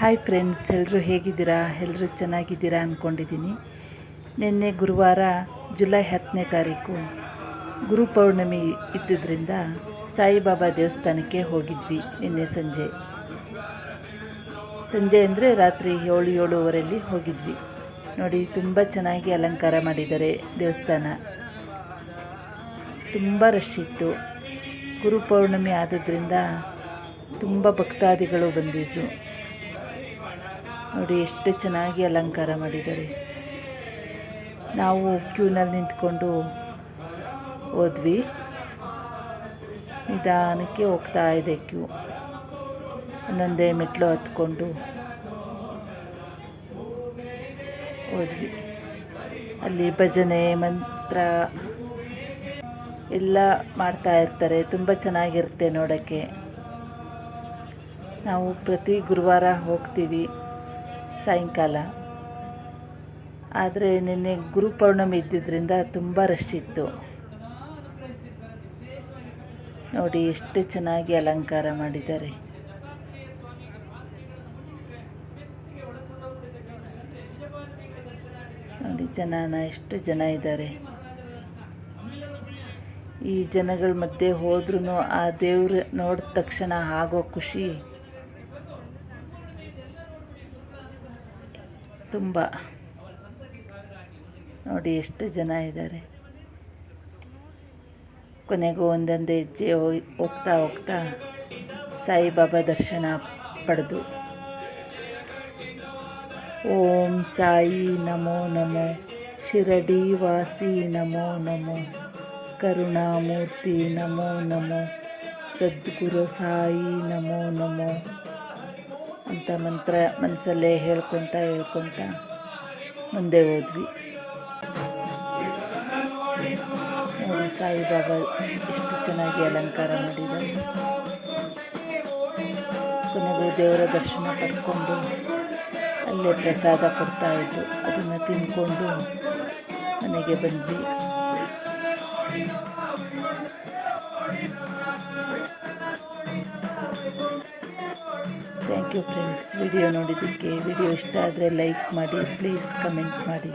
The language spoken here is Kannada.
ಹಾಯ್ ಫ್ರೆಂಡ್ಸ್ ಎಲ್ಲರೂ ಹೇಗಿದ್ದೀರಾ? ಎಲ್ಲರೂ ಚೆನ್ನಾಗಿದ್ದೀರಾ ಅಂದ್ಕೊಂಡಿದ್ದೀನಿ ನಿನ್ನೆ ಗುರುವಾರ ಜುಲೈ ಹತ್ತನೇ ತಾರೀಕು ಗುರು ಪೌರ್ಣಮಿ ಇದ್ದಿದ್ದರಿಂದ ಸಾಯಿಬಾಬಾ ದೇವಸ್ಥಾನಕ್ಕೆ ಹೋಗಿದ್ವಿ ನಿನ್ನೆ ಸಂಜೆ. ಸಂಜೆ ಅಂದರೆ ರಾತ್ರಿ ಏಳು, ಏಳುವರೆಯಲ್ಲಿ ಹೋಗಿದ್ವಿ. ನೋಡಿ, ತುಂಬ ಚೆನ್ನಾಗಿ ಅಲಂಕಾರ ಮಾಡಿದ್ದಾರೆ ದೇವಸ್ಥಾನ. ತುಂಬ ರಶ್ ಇತ್ತು. ಗುರು ಪೌರ್ಣಮಿ ಆದದ್ರಿಂದ ತುಂಬ ಭಕ್ತಾದಿಗಳು ಬಂದಿದ್ದರು ನೋಡಿ, ಎಷ್ಟು ಚೆನ್ನಾಗಿ ಅಲಂಕಾರ ಮಾಡಿದ್ದಾರೆ. ನಾವು ಕ್ಯೂನಲ್ಲಿ ನಿಂತ್ಕೊಂಡು ಹೋದ್ವಿ. ನಿಧಾನಕ್ಕೆ ಹೋಗ್ತಾ ಇದೆ ಕ್ಯೂ. ಒಂದೊಂದೇ ಮೆಟ್ಲು ಹತ್ಕೊಂಡು ಹೋದ್ವಿ. ಅಲ್ಲಿ ಭಜನೆ, ಮಂತ್ರ ಎಲ್ಲ ಮಾಡ್ತಾ ಇರ್ತಾರೆ. ತುಂಬ ಚೆನ್ನಾಗಿರುತ್ತೆ ನೋಡೋಕ್ಕೆ. ನಾವು ಪ್ರತಿ ಗುರುವಾರ ಹೋಗ್ತೀವಿ. ಸಾಯಂಕಾಲ. ಆದರೆ ನಿನ್ನೆ ಗುರು ಪೌರ್ಣಮಿ ಇದ್ದಿದ್ದರಿಂದ ತುಂಬ ರಶ್ ಇತ್ತು. ನೋಡಿ ಎಷ್ಟು ಚೆನ್ನಾಗಿ ಅಲಂಕಾರ ಮಾಡಿದ್ದಾರೆ. ನೋಡಿ ಜನನ ಎಷ್ಟು ಜನ ಇದ್ದಾರೆ. ಈ ಜನಗಳ ಮಧ್ಯೆ ಹೋದ್ರೂ ಆ ದೇವ್ರ ನೋಡಿದ ತಕ್ಷಣ ಆಗೋ ಖುಷಿ. ತುಂಬ. ನೋಡಿ ಎಷ್ಟು ಜನ ಇದ್ದಾರೆ. ಕೊನೆಗೂ ಒಂದೊಂದು ಹೆಜ್ಜೆ ಹೋಗಿ ಹೋಗ್ತಾ ಹೋಗ್ತಾ ಸಾಯಿಬಾಬಾ ದರ್ಶನ ಪಡೆದು. ಓಂ ಸಾಯಿ ನಮೋ ನಮೋ ಶಿರಡಿ ವಾಸಿ ನಮೋ ನಮೋ, ಕರುಣಾಮೂರ್ತಿ ನಮೋ ನಮೋ, ಸದ್ಗುರು ಸಾಯಿ ನಮೋ ನಮೋ. ಅಂತ ಮಂತ್ರ ಮನಸ್ಸಲ್ಲೇ ಹೇಳ್ಕೊತ ಹೇಳ್ಕೊತ ಮುಂದೆ ಹೋದ್ವಿ. ಸಾಯಿಬಾಬಾ ಎಷ್ಟು ಚೆನ್ನಾಗಿ ಅಲಂಕಾರ ಮಾಡಿದ್ದಾರೆ. ಕೊನೆಗೂ ದೇವರ ದರ್ಶನ ಪಡ್ಕೊಂಡು ಅಲ್ಲೇ ಪ್ರಸಾದ ಕೊಡ್ತಾಯಿದ್ರು ಅದನ್ನು ತಿಂದ್ಕೊಂಡು ಮನೆಗೆ ಬಂದ್ವಿ. Thank you friends. ವಿಡಿಯೋ ನೋಡಿದ್ದಕ್ಕೆ ವಿಡಿಯೋ ಇಷ್ಟ ಆದರೆ ಲೈಕ್ ಮಾಡಿ ಪ್ಲೀಸ್ ಕಮೆಂಟ್ ಮಾಡಿ.